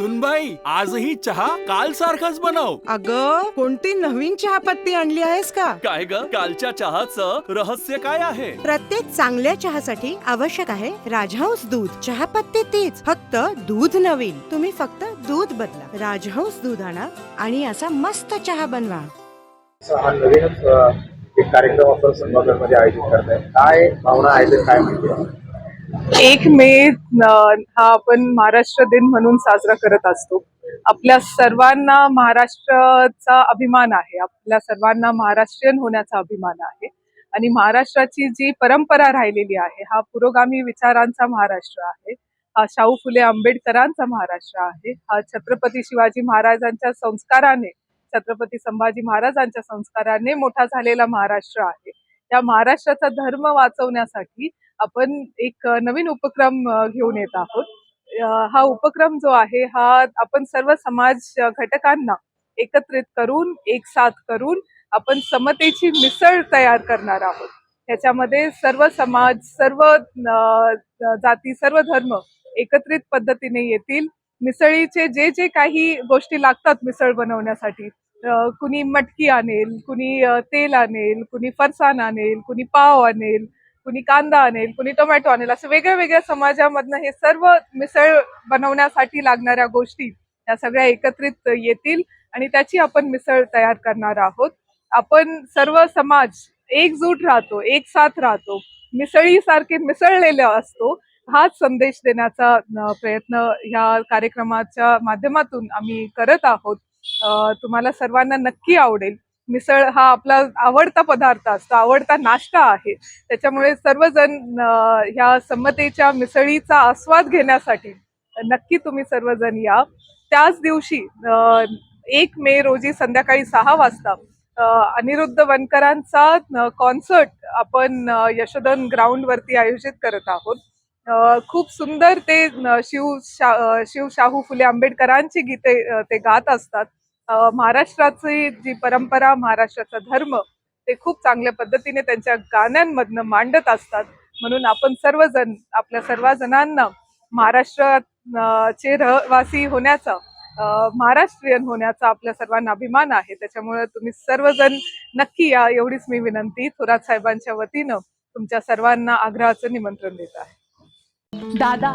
सुनबाई आजही चहा काल सारखाच बनव. अग कोणती नवीन चहापत्ती आणली आहेस का? काय ग कालच्या चहाचं रहस्य काय आहे? प्रत्येक चांगल्या चहासाठी आवश्यक आहे राजहंस दूध. चहापत्ती तीच फक्त दूध नवीन. तुम्ही फक्त दूध बदला. राजहंस दूध आणा आणि असा मस्त चहा बनवा. हा नवीनच एक कार्यक्रम आपण संभागामध्ये आयोजित करताय काय भावना आहे ते काय माहिती एक मे हा आपण महाराष्ट्र दिन म्हणून साजरा करत असतो. आपल्या सर्वांना महाराष्ट्राचा अभिमान आहे. आपल्या सर्वांना महाराष्ट्रीयन होण्याचा अभिमान आहे. आणि महाराष्ट्राची जी परंपरा राहिलेली आहे हा पुरोगामी विचारांचा महाराष्ट्र आहे. हा शाहू फुले आंबेडकरांचा महाराष्ट्र आहे. हा छत्रपती शिवाजी महाराजांच्या संस्काराने छत्रपती संभाजी महाराजांच्या संस्काराने मोठा झालेला महाराष्ट्र आहे. त्या महाराष्ट्राचा धर्म वाचवण्यासाठी आपण एक नवीन उपक्रम घेऊन येत आहोत. हा उपक्रम जो आहे हा आपण सर्व समाज घटकांना एकत्रित करून एक साथ करून आपण समतेची मिसळ तयार करणार आहोत. ह्याच्यामध्ये सर्व समाज सर्व जाती सर्व धर्म एकत्रित पद्धतीने येतील. मिसळीचे जे जे काही गोष्टी लागतात मिसळ बनवण्यासाठी कुणी मटकी आणेल कुणी तेल आणेल कुणी फरसाण आणेल कुणी पाव आणेल कुणी कांदा आणेल कुणी टोमॅटो आणेल असं वेगळ्या वेगळ्या समाजामधनं हे सर्व मिसळ बनवण्यासाठी लागणाऱ्या गोष्टी या सगळ्या एकत्रित येतील आणि त्याची आपण मिसळ तयार करणार आहोत. आपण सर्व समाज एकजूट राहतो एक साथ राहतो मिसळीसारखे मिसळलेले असतो हाच संदेश देण्याचा प्रयत्न ह्या कार्यक्रमाच्या माध्यमातून आम्ही करत आहोत. तुम्हाला सर्वांना नक्की आवडेल. मिसळ हा आपला आवडता पदार्थ असतो आवडता नाश्ता आहे. त्याच्यामुळे सर्वजण ह्या समतेच्या मिसळीचा आस्वाद घेण्यासाठी नक्की तुम्ही सर्वजण या. त्याच दिवशी एक मे रोजी संध्याकाळी सहा वाजता अनिरुद्ध वनकरांचा कॉन्सर्ट आपण यशोधन ग्राउंडवरती आयोजित करत आहोत. खूप सुंदर ते शिव शा शिव शाहू फुले आंबेडकरांची गीते ते गात असतात. महाराष्ट्राची जी परंपरा महाराष्ट्राचा धर्म ते खूप चांगल्या पद्धतीने त्यांच्या गाण्यांमधनं मांडत असतात. म्हणून आपण सर्वजण आपल्या सर्वजणांना महाराष्ट्रात चे रहिवासी होण्याचा महाराष्ट्रीयन होण्याचा आपल्या सर्वांना अभिमान आहे. त्याच्यामुळे तुम्ही सर्वजण नक्की या एवढीच मी विनंती थोरात साहेबांच्या वतीनं तुमच्या सर्वांना आग्रहाचं निमंत्रण देत आहे. दादा